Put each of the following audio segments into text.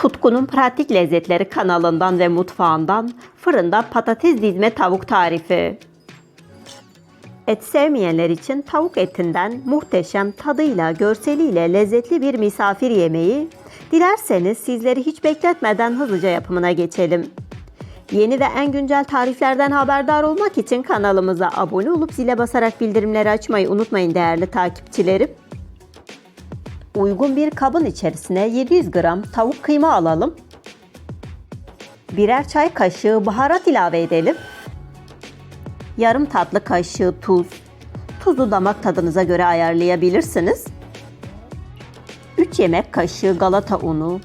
Tutkunun Pratik Lezzetleri kanalından ve mutfağından fırında patates dizme tavuk tarifi. Et sevmeyenler için tavuk etinden muhteşem tadıyla, görseliyle lezzetli bir misafir yemeği. Dilerseniz sizleri hiç bekletmeden hızlıca yapımına geçelim. Yeni ve en güncel tariflerden haberdar olmak için kanalımıza abone olup zile basarak bildirimleri açmayı unutmayın değerli takipçilerim. Uygun bir kabın içerisine 700 gram tavuk kıyma alalım. Birer çay kaşığı baharat ilave edelim. Yarım tatlı kaşığı tuz. Tuzu damak tadınıza göre ayarlayabilirsiniz. 3 yemek kaşığı galata unu.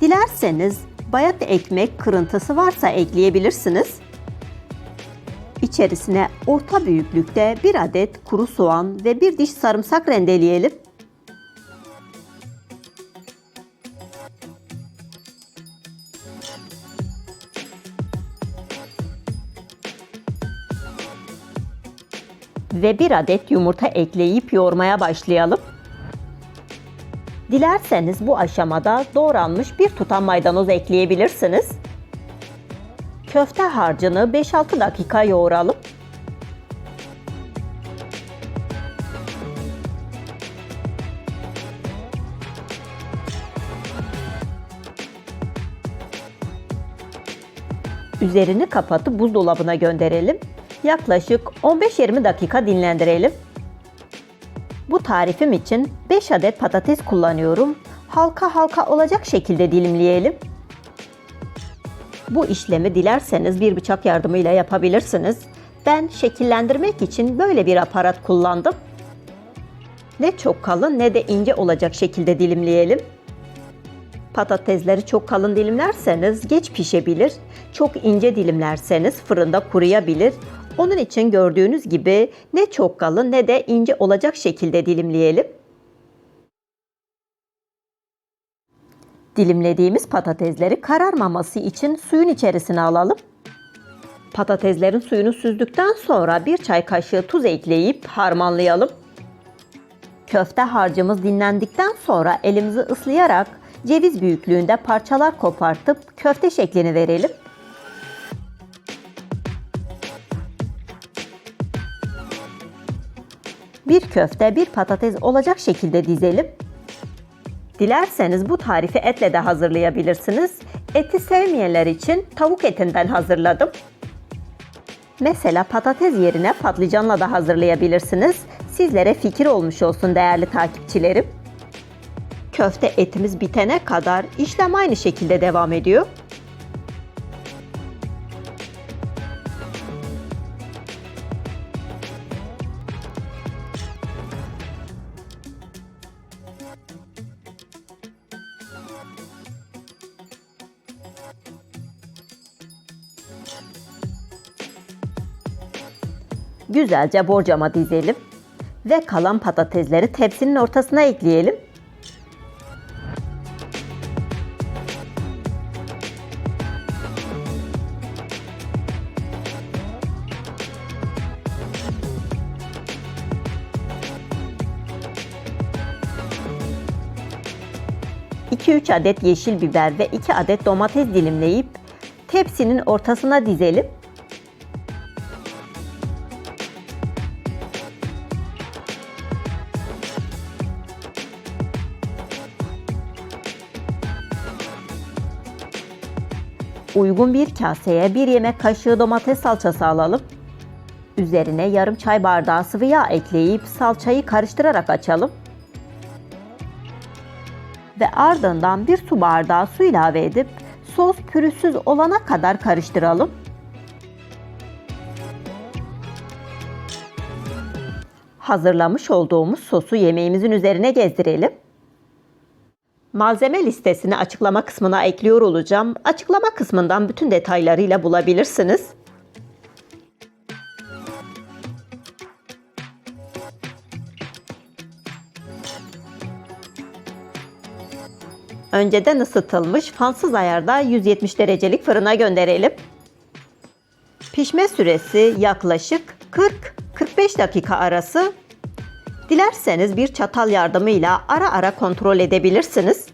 Dilerseniz bayat ekmek kırıntısı varsa ekleyebilirsiniz. İçerisine orta büyüklükte bir adet kuru soğan ve bir diş sarımsak rendeleyelim. Ve bir adet yumurta ekleyip yoğurmaya başlayalım. Dilerseniz bu aşamada doğranmış bir tutam maydanoz ekleyebilirsiniz. Köfte harcını 5-6 dakika yoğuralım. Üzerini kapatıp buzdolabına gönderelim. Yaklaşık 15-20 dakika dinlendirelim. Bu tarifim için 5 adet patates kullanıyorum. Halka halka olacak şekilde dilimleyelim. Bu işlemi dilerseniz bir bıçak yardımıyla yapabilirsiniz. Ben şekillendirmek için böyle bir aparat kullandım. Ne çok kalın ne de ince olacak şekilde dilimleyelim. Patatesleri çok kalın dilimlerseniz geç pişebilir. Çok ince dilimlerseniz fırında kuruyabilir. Onun için gördüğünüz gibi ne çok kalın ne de ince olacak şekilde dilimleyelim. Dilimlediğimiz patatesleri kararmaması için suyun içerisine alalım. Patateslerin suyunu süzdükten sonra bir çay kaşığı tuz ekleyip harmanlayalım. Köfte harcımız dinlendikten sonra elimizi ıslayarak ceviz büyüklüğünde parçalar kopartıp köfte şeklini verelim. Bir köfte, bir patates olacak şekilde dizelim. Dilerseniz bu tarifi etle de hazırlayabilirsiniz. Eti sevmeyenler için tavuk etinden hazırladım. Mesela patates yerine patlıcanla da hazırlayabilirsiniz. Sizlere fikir olmuş olsun değerli takipçilerim. Köfte etimiz bitene kadar işlem aynı şekilde devam ediyor. Güzelce borcama dizelim ve kalan patatesleri tepsinin ortasına ekleyelim. ...2-3 adet yeşil biber ve 2 adet domates dilimleyip... ...tepsinin ortasına dizelim. Uygun bir kaseye bir yemek kaşığı domates salçası alalım. Üzerine yarım çay bardağı sıvı yağ ekleyip salçayı karıştırarak açalım. Ve ardından bir su bardağı su ilave edip sos pürüzsüz olana kadar karıştıralım. Hazırlamış olduğumuz sosu yemeğimizin üzerine gezdirelim. Malzeme listesini açıklama kısmına ekliyor olacağım. Açıklama kısmından bütün detaylarıyla bulabilirsiniz. Önceden ısıtılmış fansız ayarda 170 derecelik fırına gönderelim. Pişme süresi yaklaşık 40-45 dakika arası Dilerseniz bir çatal yardımıyla ara ara kontrol edebilirsiniz.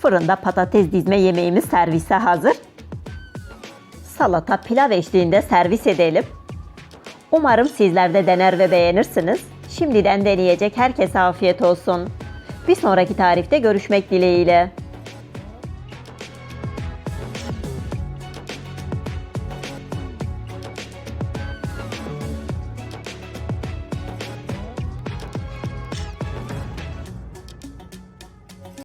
Fırında patates dizme yemeğimiz servise hazır. Salata pilav eşliğinde servis edelim. Umarım sizler de dener ve beğenirsiniz. Şimdiden deneyecek herkese afiyet olsun. Bir sonraki tarifte görüşmek dileğiyle.